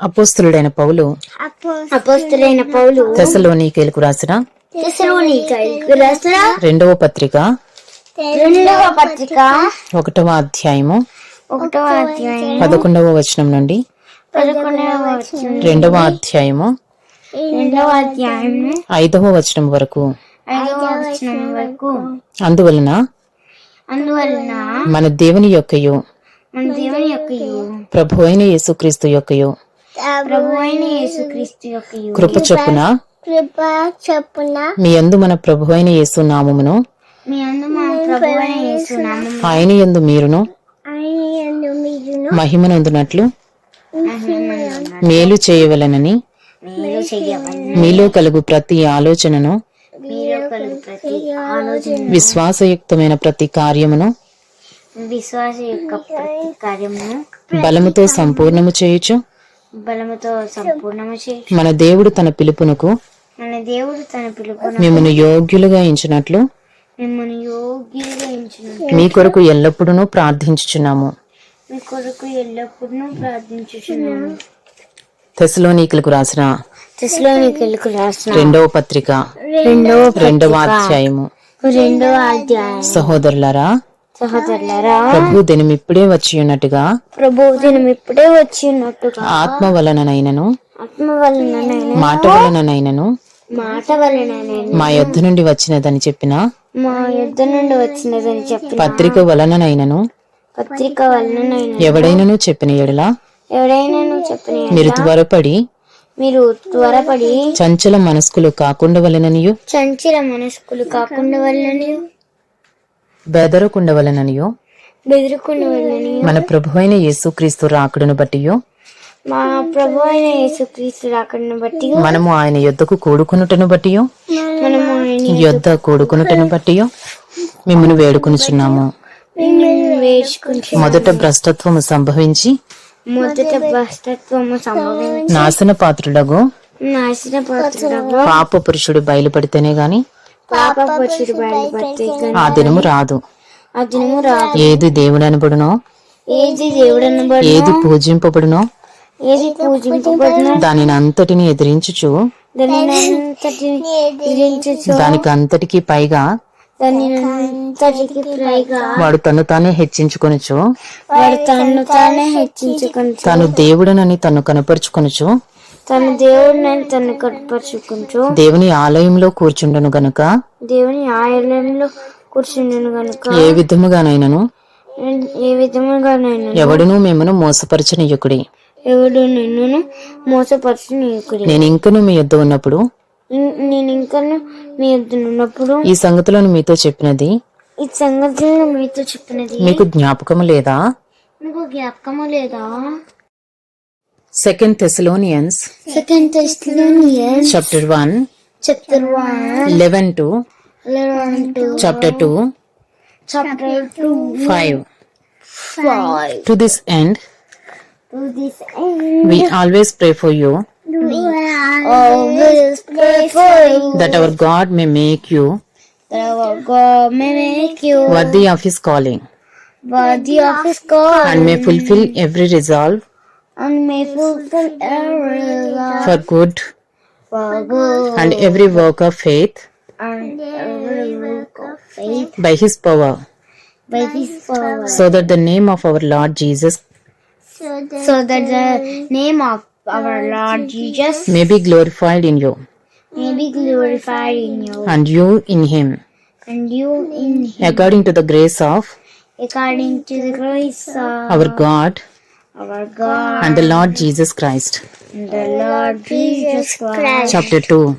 అపోస్తులుడైన పౌలు అపోస్తులైన పౌలు తెసలోనికేలకు రాసిన తెసలోనికైలకు రాసిన రెండవ పత్రిక రెండవ పత్రిక ఒకటవ అధ్యాయము ఒకటవ అధ్యాయం పదకొండవ వచనం నుండి రెండవ అధ్యాయము రెండవ అధ్యాయం ఐదవ వచనం వరకు. ఐదవ వచనం వరకు. అందువలన అందువలన మన దేవుని యొక్కయు మన దేవుని యొక్క ప్రభు అయిన యేసుక్రీస్తు యొక్కయు యేసుక్రీస్తు యొక్క కృప చొప్పున కృప చెప్పున మీ యందు మన ప్రభు అయిన యేసు నామమును మీ యేసు నామం ఆయన యందు మీరును ఆయన మీరును మహిమనందునట్లు మేలు చేయవలనని మీలో కలుగు ప్రతి ఆలోచనను విశ్వాసయుక్తమైన ప్రతి కార్యమును విశ్వాస యొక్క బలముతో సంపూర్ణము చేయుచు బలముతో సంపూర్ణము మన దేవుడు తన పిలుపునకు మన దేవుడు తన పిలుపును మిమ్మల్ని యోగ్యులుగా ఎంచినట్లు మిమ్మల్ని యోగ్యులుగా ఎంచిన మీ కొరకు ఎల్లప్పుడూ ప్రార్థించుచున్నాము. మీ కొరకు ఎల్లప్పుడూ ప్రార్థించుచున్నాము. తెసలోనీకులకు రాసిన తెస్లోనికలకు రాసిన రెండవ పత్రిక రెండవ రెండవ అధ్యాయము. రెండవ అధ్యాయం. సహోదరులారా సహోదరులారా ప్రభు దినం ఇప్పుడే వచ్చి ఉన్నట్టుగా ప్రభు దినం ఇప్పుడే వచ్చి ఉన్నట్టుగా ఆత్మ వలననైనను ఆత్మ వలన మాట వలననైనను మాట వలన మా యొద్ధ నుండి వచ్చినదని చెప్పిన మా యుద్ధ నుండి వచ్చినదని చెప్పిన పత్రిక వలననైనను పత్రిక వలన ఎవడైనను చెప్పిన ఎడల ఎవడైనా చెప్పిన మీరు త్వరపడి మీరు త్వరపడి చంచల మనస్కులు కాకుండా వలననియు చంచల మనస్కులు కాకుండా వల్లని బెదరకుండవలననియో? మన ప్రభు అయిన యేసుక్రీస్తు రాకడును బట్టియో? మా ప్రభు అయిన యేసుక్రీస్తు రాకడను బట్టి మనము ఆయన యొద్దకు కూడుకునుటను బట్టియో? మనము ఆయన యొద్ద కూడుకునుటను బట్టియో? మిమ్మల్ని వేడుకొనుచున్నాము. మొదట భ్రష్టత్వము సంభవించి మొదట భ్రష్టత్వము సంభవించి నాశన పాత్రుడగు నాశన పాప పురుషుడు బయలుపడితేనే గాని పాప ఆ దినము రాదు. ఆ దినము రాదు. ఏది దేవుడనబడునో? ఏది దేవుడను బడి ఏది పూజింపబడునో? ఏది పూజింపబడిన? దానిని అంతటిని ఎదిరించుచు దానికి అంతటికి పైగా వాడు తను తానే హెచ్చించుకొనుచు వాడు తను తానే హెచ్చించుకొని తాను దేవుడనని తను కనపరుచుకొనుచు తన దేవుడిని తను కనపరుచుకుంటూ దేవుని ఆలయంలో కూర్చుండను గనుక? దేవుని ఆలయంలో కూర్చుండను గనుక ఏ విధముగానైనను? ఏ విధముగా నేను ఎవడునూ మిమ్మను మోసపరచనీయుకుడి. ఎవడు నిన్ను మోసపరచు నీకుడి నేను ఇంకను మీ యొద్ద ఉన్నప్పుడు? నేను ఇంకా మీ యొద్ద ఉన్నప్పుడు? ఈ సంగతులను మీతో చెప్పినది? ఈ సంగతులను మీతో చెప్పినది? మీకు జ్ఞాపకము లేదా? మీకు జ్ఞాపకము లేదా? Second Thessalonians, Second Thessalonians, chapter 1, chapter 1, 11 to 11 to chapter 2, chapter 2, 5. 5. To this end, to this end, we always pray for you. We always pray for you. That our God may make you. That our God may make you. Worthy of His calling. Worthy of His calling. And may fulfill every resolve and may fulfill every love for good for good. and every work of faith. And every work of faith by His power, by His power, so that the name of our Lord Jesus so that the name of our Lord Jesus may be glorified in you. may be glorified in you. And you in Him, and you in Him, according to the grace of according to the grace of our God our God. And the Lord Jesus Christ. and the Lord Jesus Christ. Chapter 2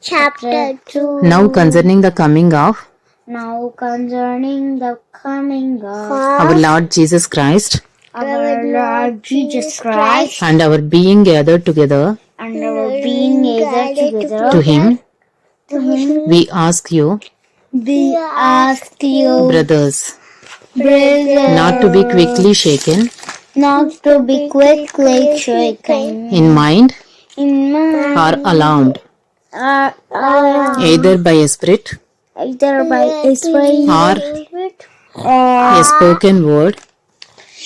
Chapter 2 Now concerning the coming of Now concerning the coming of our Lord Jesus Christ. Our Lord Jesus Christ. And our being gathered together. And our being gathered together. To Him, to Him, we ask you, we ask you, brothers, brother, not to be quickly shaken not to be quickly shaken. In mind? In mind. Or alarmed, or, or either by a spirit? Either by a spirit. Or or a spoken word?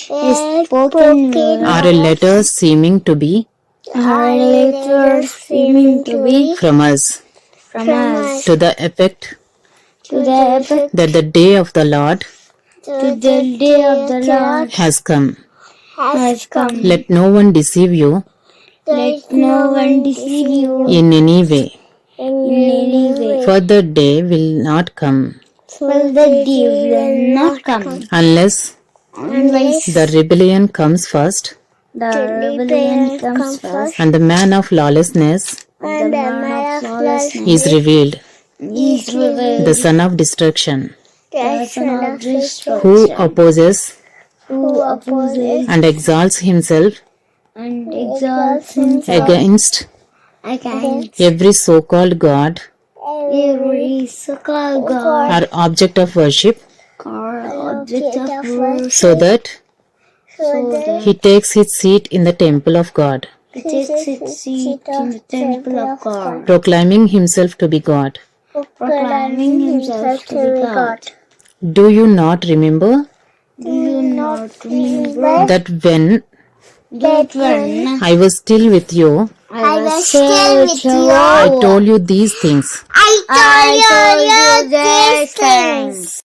A spoken word. Or a letter seeming to be? Our lectures seeming to be? From us. From us. To the effect? To the effect that the day of the Lord to the day of the Lord has come. Has come. Let no one deceive you. Let no one deceive you. in any way, in any way. for the day will not come. For the day will not come. unless unless the rebellion comes first. the rebellion comes first. and the man of lawlessness and the man of lawlessness is revealed, is revealed. the son of destruction, The son of destruction. Who opposes who opposes and exalts himself and exalts himself against against every so called God. every so-called God. or object of worship, or object of worship. so that so that he takes his seat in the temple of God, he takes its seat in the temple of God, proclaiming himself to be God. proclaiming himself to be God. Do you not remember? Do you not remember that when that when I was still with you, I was still with you, I told you these things? I told you these things?